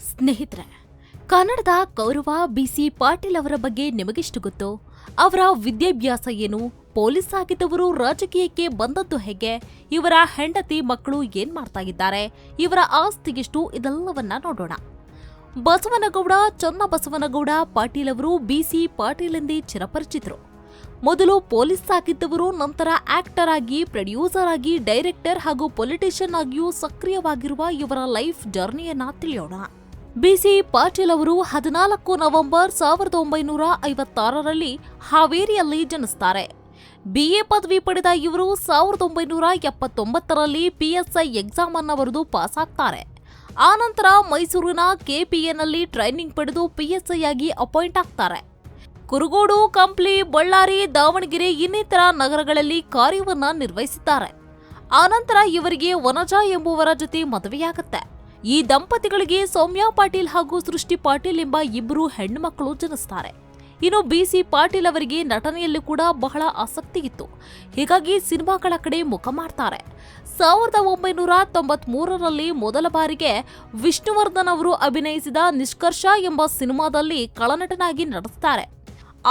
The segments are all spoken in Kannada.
ಸ್ನೇಹಿತರೆ, ಕನ್ನಡದ ಕೌರವ ಬಿಸಿ ಪಾಟೀಲ್ ಅವರ ಬಗ್ಗೆ ನಿಮಗೆಷ್ಟು ಗೊತ್ತು? ಅವರ ವಿದ್ಯಾಭ್ಯಾಸ ಏನು? ಪೊಲೀಸ್ ಆಗಿದ್ದವರು ರಾಜಕೀಯಕ್ಕೆ ಬಂದದ್ದು ಹೇಗೆ? ಇವರ ಹೆಂಡತಿ ಮಕ್ಕಳು ಏನ್ ಮಾಡ್ತಾ ಇದ್ದಾರೆ? ಇವರ ಆಸ್ತಿಗೆಷ್ಟು ಇದೆಲ್ಲವನ್ನ ನೋಡೋಣ. ಬಸವನಗೌಡ ಚನ್ನಬಸವನಗೌಡ ಪಾಟೀಲ್ ಅವರು ಬಿಸಿ ಪಾಟೀಲ್ ಎಂದೇ ಚಿರಪರಿಚಿತರು. ಮೊದಲು ಪೊಲೀಸ್ ಆಗಿದ್ದವರು ನಂತರ ಆಕ್ಟರ್ ಆಗಿ, ಪ್ರೊಡ್ಯೂಸರ್ ಆಗಿ, ಡೈರೆಕ್ಟರ್ ಹಾಗೂ ಪೊಲಿಟಿಷಿಯನ್ ಆಗಿಯೂ ಸಕ್ರಿಯವಾಗಿರುವ ಇವರ ಲೈಫ್ ಜರ್ನಿಯನ್ನ ತಿಳಿಯೋಣ. ಬಿಸಿ ಪಾಟೀಲ್ ಅವರು ಹದಿನಾಲ್ಕು ನವೆಂಬರ್ ಸಾವಿರದ ಒಂಬೈನೂರ ಐವತ್ತಾರರಲ್ಲಿ ಹಾವೇರಿಯಲ್ಲಿ ಜನಿಸ್ತಾರೆ. ಬಿಎ ಪದವಿ ಪಡೆದ ಇವರು ಸಾವಿರದ ಒಂಬೈನೂರ ಎಪ್ಪತ್ತೊಂಬತ್ತರಲ್ಲಿ ಪಿಎಸ್ಐ ಎಕ್ಸಾಮ್ ಅನ್ನು ಬರೆದು ಪಾಸ್ ಆಗ್ತಾರೆ ಆನಂತರ ಮೈಸೂರಿನ ಕೆಪಿಎನಲ್ಲಿ ಟ್ರೈನಿಂಗ್ ಪಡೆದು ಪಿಎಸ್ಐ ಆಗಿ ಅಪಾಯಿಂಟ್ ಆಗ್ತಾರೆ. ಕುರುಗೋಡು, ಕಂಪ್ಲಿ, ಬಳ್ಳಾರಿ, ದಾವಣಗೆರೆ ಇನ್ನಿತರ ನಗರಗಳಲ್ಲಿ ಕಾರ್ಯವನ್ನ ನಿರ್ವಹಿಸಿದ್ದಾರೆ. ಆನಂತರ ಇವರಿಗೆ ವನಜಾ ಎಂಬುವರ ಜೊತೆ ಮದುವೆಯಾಗುತ್ತೆ. ಈ ದಂಪತಿಗಳಿಗೆ ಸೌಮ್ಯ ಪಾಟೀಲ್ ಹಾಗೂ ಸೃಷ್ಟಿ ಪಾಟೀಲ್ ಎಂಬ ಇಬ್ಬರು ಹೆಣ್ಣುಮಕ್ಕಳು ಜನಿಸ್ತಾರೆ. ಇನ್ನು ಬಿಸಿ ಪಾಟೀಲ್ ಅವರಿಗೆ ನಟನೆಯಲ್ಲೂ ಕೂಡ ಬಹಳ ಆಸಕ್ತಿ ಇತ್ತು. ಹೀಗಾಗಿ ಸಿನಿಮಾಗಳ ಕಡೆ ಮುಖ ಮಾಡ್ತಾರೆ. ಸಾವಿರದ ಒಂಬೈನೂರ ತೊಂಬತ್ ಮೂರರಲ್ಲಿ ಮೊದಲ ಬಾರಿಗೆ ವಿಷ್ಣುವರ್ಧನ್ ಅವರು ಅಭಿನಯಿಸಿದ ನಿಷ್ಕರ್ಷ ಎಂಬ ಸಿನಿಮಾದಲ್ಲಿ ಕಳನಟನಾಗಿ ನಟಿಸ್ತಾರೆ.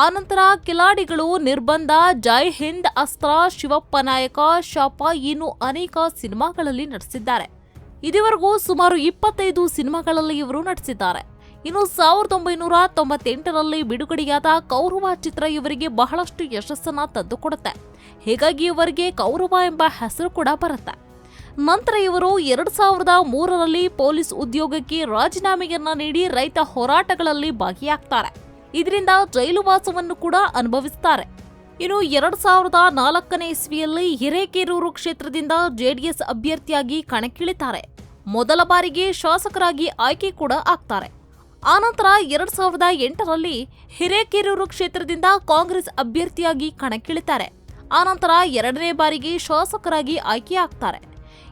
ಆನಂತರ ಕಿಲಾಡಿಗಳು ನಿರ್ಬಂಧ, ಜೈ ಹಿಂದ್, ಅಸ್ತ್ರ, ಶಿವಪ್ಪ ನಾಯಕ, ಶಾಪ, ಇನ್ನು ಅನೇಕ ಸಿನಿಮಾಗಳಲ್ಲಿ ನಟಿಸಿದ್ದಾರೆ. ಇದುವರೆಗೂ ಸುಮಾರು ಇಪ್ಪತ್ತೈದು ಸಿನಿಮಾಗಳಲ್ಲಿ ಇವರು ನಟಿಸಿದ್ದಾರೆ. ಇನ್ನು ಸಾವಿರದ ಒಂಬೈನೂರ ತೊಂಬತ್ತೆಂಟರಲ್ಲಿ ಬಿಡುಗಡೆಯಾದ ಕೌರವ ಚಿತ್ರ ಇವರಿಗೆ ಬಹಳಷ್ಟು ಯಶಸ್ಸನ್ನ ತಂದುಕೊಡುತ್ತೆ. ಹೀಗಾಗಿ ಇವರಿಗೆ ಕೌರವ ಎಂಬ ಹೆಸರು ಕೂಡ ಬರುತ್ತೆ. ನಂತರ ಇವರು ಎರಡು ಸಾವಿರದ ಮೂರರಲ್ಲಿ ಪೊಲೀಸ್ ಉದ್ಯೋಗಕ್ಕೆ ರಾಜೀನಾಮೆಯನ್ನ ನೀಡಿ ರೈತ ಹೋರಾಟಗಳಲ್ಲಿ ಭಾಗಿಯಾಗ್ತಾರೆ. ಇದರಿಂದ ಜೈಲುವಾಸವನ್ನು ಕೂಡ ಅನುಭವಿಸುತ್ತಾರೆ ಇನ್ನು ಎರಡ್ ಸಾವಿರದ ನಾಲ್ಕನೇ ಇಸ್ವಿಯಲ್ಲಿ ಹಿರೇಕೆರೂರು ಕ್ಷೇತ್ರದಿಂದ ಜೆಡಿಎಸ್ ಅಭ್ಯರ್ಥಿಯಾಗಿ ಕಣಕ್ಕಿಳಿತಾರೆ. ಮೊದಲ ಬಾರಿಗೆ ಶಾಸಕರಾಗಿ ಆಯ್ಕೆ ಕೂಡ ಆಗ್ತಾರೆ. ಆನಂತರ ಎರಡ್ ಸಾವಿರದ ಎಂಟರಲ್ಲಿ ಹಿರೇಕೆರೂರು ಕ್ಷೇತ್ರದಿಂದ ಕಾಂಗ್ರೆಸ್ ಅಭ್ಯರ್ಥಿಯಾಗಿ ಕಣಕ್ಕಿಳಿತಾರೆ. ಆನಂತರ ಎರಡನೇ ಬಾರಿಗೆ ಶಾಸಕರಾಗಿ ಆಯ್ಕೆಯಾಗ್ತಾರೆ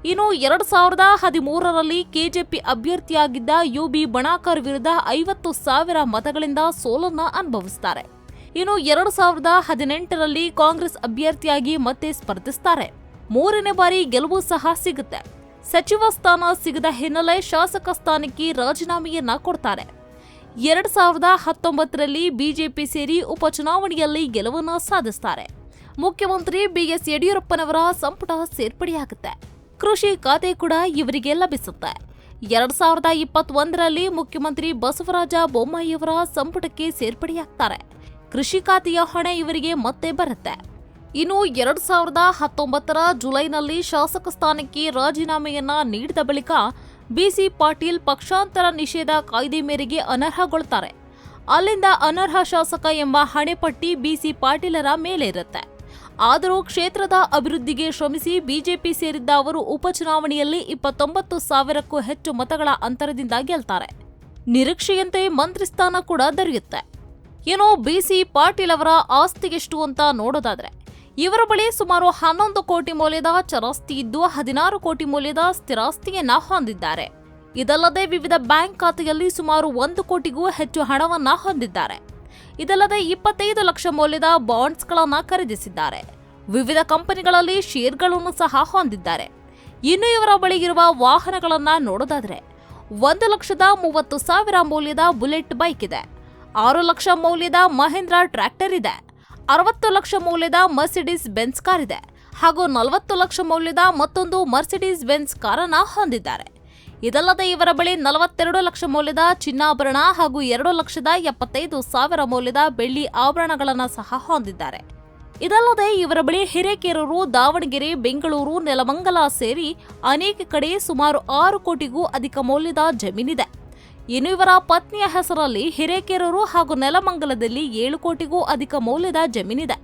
ಇನ್ನು ಎರಡ್ ಸಾವಿರದ ಹದಿಮೂರರಲ್ಲಿ ಕೆಜೆಪಿ ಅಭ್ಯರ್ಥಿಯಾಗಿದ್ದ ಯುಬಿ ಬಣಾಕರ್ ವಿರುದ್ಧ ಐವತ್ತು ಸಾವಿರ ಮತಗಳಿಂದ ಸೋಲನ್ನ ಅನುಭವಿಸುತ್ತಾರೆ ಇನ್ನು ಎರಡು ಸಾವಿರದ ಹದಿನೆಂಟರಲ್ಲಿ ಕಾಂಗ್ರೆಸ್ ಅಭ್ಯರ್ಥಿಯಾಗಿ ಮತ್ತೆ ಸ್ಪರ್ಧಿಸ್ತಾರೆ. ಮೂರನೇ ಬಾರಿ ಗೆಲುವು ಸಹ ಸಿಗುತ್ತೆ. ಸಚಿವ ಸ್ಥಾನ ಸಿಗದ ಹಿನ್ನೆಲೆ ಶಾಸಕ ಸ್ಥಾನಕ್ಕೆ ರಾಜೀನಾಮೆಯನ್ನ ಕೊಡ್ತಾರೆ. ಎರಡು ಸಾವಿರದ ಹತ್ತೊಂಬತ್ತರಲ್ಲಿ ಬಿಜೆಪಿ ಸೇರಿ ಉಪಚುನಾವಣೆಯಲ್ಲಿ ಗೆಲುವನ್ನು ಸಾಧಿಸ್ತಾರೆ. ಮುಖ್ಯಮಂತ್ರಿ ಬಿಎಸ್ ಯಡಿಯೂರಪ್ಪನವರ ಸಂಪುಟ ಸೇರ್ಪಡೆಯಾಗುತ್ತೆ. ಕೃಷಿ ಖಾತೆ ಕೂಡ ಇವರಿಗೆ ಲಭಿಸುತ್ತೆ. ಎರಡ್ ಸಾವಿರದ ಇಪ್ಪತ್ತೊಂದರಲ್ಲಿ ಮುಖ್ಯಮಂತ್ರಿ ಬಸವರಾಜ ಬೊಮ್ಮಾಯಿಯವರ ಸಂಪುಟಕ್ಕೆ ಸೇರ್ಪಡೆಯಾಗ್ತಾರೆ. ಕೃಷಿ ಖಾತೆಯ ಹೊಣೆ ಇವರಿಗೆ ಮತ್ತೆ ಬರುತ್ತೆ. ಇನ್ನು ಎರಡ್ ಸಾವಿರದ ಹತ್ತೊಂಬತ್ತರ ಜುಲೈನಲ್ಲಿ ಶಾಸಕ ಸ್ಥಾನಕ್ಕೆ ರಾಜೀನಾಮೆಯನ್ನ ನೀಡಿದ ಬಳಿಕ ಬಿಸಿ ಪಾಟೀಲ್ ಪಕ್ಷಾಂತರ ನಿಷೇಧ ಕಾಯ್ದೆ ಮೇರೆಗೆ ಅನರ್ಹಗೊಳ್ತಾರೆ. ಅಲ್ಲಿಂದ ಅನರ್ಹ ಶಾಸಕ ಎಂಬ ಹಣೆಪಟ್ಟಿ ಬಿಸಿ ಪಾಟೀಲರ ಮೇಲೆ ಇರುತ್ತೆ ಆದರೂ ಕ್ಷೇತ್ರದ ಅಭಿವೃದ್ಧಿಗೆ ಶ್ರಮಿಸಿ ಬಿಜೆಪಿ ಸೇರಿದ್ದ ಅವರು ಉಪಚುನಾವಣೆಯಲ್ಲಿ ಇಪ್ಪತ್ತೊಂಬತ್ತು ಸಾವಿರಕ್ಕೂ ಹೆಚ್ಚು ಮತಗಳ ಅಂತರದಿಂದ ಗೆಲ್ತಾರೆ. ನಿರೀಕ್ಷೆಯಂತೆ ಮಂತ್ರಿ ಸ್ಥಾನ ಕೂಡ ದೊರೆಯುತ್ತೆ. ಏನೋ ಬಿಸಿ ಪಾಟೀಲ್ ಅವರ ಆಸ್ತಿಗೆಷ್ಟು ಅಂತ ನೋಡೋದಾದ್ರೆ, ಇವರ ಬಳಿ ಸುಮಾರು ಹನ್ನೊಂದು ಕೋಟಿ ಮೌಲ್ಯದ ಚರಾಸ್ತಿ ಇದ್ದು ಹದಿನಾರು ಕೋಟಿ ಮೌಲ್ಯದ ಸ್ಥಿರಾಸ್ತಿಯನ್ನ ಹೊಂದಿದ್ದಾರೆ. ಇದಲ್ಲದೆ ವಿವಿಧ ಬ್ಯಾಂಕ್ ಖಾತೆಯಲ್ಲಿ ಸುಮಾರು ಒಂದು ಕೋಟಿಗೂ ಹೆಚ್ಚು ಹಣವನ್ನ ಹೊಂದಿದ್ದಾರೆ. ಇದಲ್ಲದೆ ಇಪ್ಪತ್ತೈದು ಲಕ್ಷ ಮೌಲ್ಯದ ಬಾಂಡ್ಸ್ಗಳನ್ನ ಖರೀದಿಸಿದ್ದಾರೆ. ವಿವಿಧ ಕಂಪನಿಗಳಲ್ಲಿ ಶೇರ್ಗಳನ್ನು ಸಹ ಹೊಂದಿದ್ದಾರೆ. ಇನ್ನು ಇವರ ಬಳಿ ಇರುವ ವಾಹನಗಳನ್ನ ನೋಡೋದಾದ್ರೆ, ಒಂದು ಲಕ್ಷದ ಮೂವತ್ತು ಸಾವಿರ ಮೌಲ್ಯದ ಬುಲೆಟ್ ಬೈಕ್ ಇದೆ. ಆರು ಲಕ್ಷ ಮೌಲ್ಯದ ಮಹೇಂದ್ರ ಟ್ರ್ಯಾಕ್ಟರ್ ಇದೆ. ಅರವತ್ತು ಲಕ್ಷ ಮೌಲ್ಯದ ಮರ್ಸಿಡೀಸ್ ಬೆನ್ಸ್ ಕಾರ್ ಇದೆ ಹಾಗೂ ನಲವತ್ತು ಲಕ್ಷ ಮೌಲ್ಯದ ಮತ್ತೊಂದು ಮರ್ಸಿಡೀಸ್ ಬೆನ್ಸ್ ಕಾರನ್ನ ಹೊಂದಿದ್ದಾರೆ. ಇದಲ್ಲದೆ ಇವರ ಬಳಿ ನಲವತ್ತೆರಡು ಲಕ್ಷ ಮೌಲ್ಯದ ಚಿನ್ನಾಭರಣ ಹಾಗೂ ಎರಡು ಲಕ್ಷದ ಎಪ್ಪತ್ತೈದು ಸಾವಿರ ಮೌಲ್ಯದ ಬೆಳ್ಳಿ ಆಭರಣಗಳನ್ನು ಸಹ ಹೊಂದಿದ್ದಾರೆ. ಇದಲ್ಲದೆ ಇವರ ಬಳಿ ಹಿರೇಕೇರೂರು, ದಾವಣಗೆರೆ, ಬೆಂಗಳೂರು, ನೆಲಮಂಗಲ ಸೇರಿ ಅನೇಕ ಕಡೆ ಸುಮಾರು ಆರು ಕೋಟಿಗೂ ಅಧಿಕ ಮೌಲ್ಯದ ಜಮೀನಿದೆ. ಇನ್ನು ಇವರ ಪತ್ನಿಯ ಹೆಸರಲ್ಲಿ ಹಿರೇಕೆರೂರು ಹಾಗೂ ನೆಲಮಂಗಲದಲ್ಲಿ ಏಳು ಕೋಟಿಗೂ ಅಧಿಕ ಮೌಲ್ಯದ ಜಮೀನಿದೆ.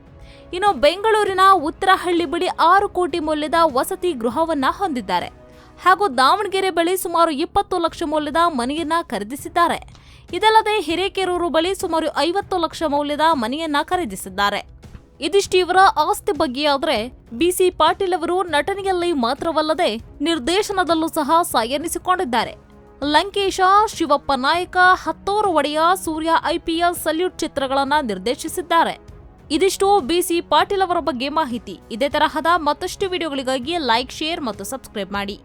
ಇನ್ನು ಬೆಂಗಳೂರಿನ ಉತ್ತರಹಳ್ಳಿ ಬಳಿ ಆರು ಕೋಟಿ ಮೌಲ್ಯದ ವಸತಿ ಗೃಹವನ್ನ ಹೊಂದಿದ್ದಾರೆ. ಹಾಗೂ ದಾವಣಗೆರೆ ಬಳಿ ಸುಮಾರು ಇಪ್ಪತ್ತು ಲಕ್ಷ ಮೌಲ್ಯದ ಮನೆಯನ್ನ ಖರೀದಿಸಿದ್ದಾರೆ. ಇದಲ್ಲದೆ ಹಿರೇಕೆರೂರು ಬಳಿ ಸುಮಾರು ಐವತ್ತು ಲಕ್ಷ ಮೌಲ್ಯದ ಮನೆಯನ್ನ ಖರೀದಿಸಿದ್ದಾರೆ. ಇದಿಷ್ಟು ಇವರ ಆಸ್ತಿ ಬಗ್ಗೆಯಾದರೆ ಬಿಸಿ ಪಾಟೀಲ್ ಅವರು ನಟನೆಯಲ್ಲಿ ಮಾತ್ರವಲ್ಲದೆ ನಿರ್ದೇಶನದಲ್ಲೂ ಸಹ ಸಾಯನಿಸಿಕೊಂಡಿದ್ದಾರೆ. ಲಂಕೇಶ, ಶಿವಪ್ಪ ನಾಯಕ, ಹತ್ತೋರು ಒಡೆಯ ಸೂರ್ಯ ಐಪಿಎಲ್ ಸಲ್ಯೂಟ್ ಚಿತ್ರಗಳನ್ನು ನಿರ್ದೇಶಿಸಿದ್ದಾರೆ. ಇದಿಷ್ಟು ಬಿಸಿ ಪಾಟೀಲ್ ಅವರ ಬಗ್ಗೆ ಮಾಹಿತಿ. ಇದೇ ತರಹದ ಮತ್ತಷ್ಟು ವಿಡಿಯೋಗಳಿಗಾಗಿ ಲೈಕ್, ಶೇರ್ ಮತ್ತು ಸಬ್ಸ್ಕ್ರೈಬ್ ಮಾಡಿ.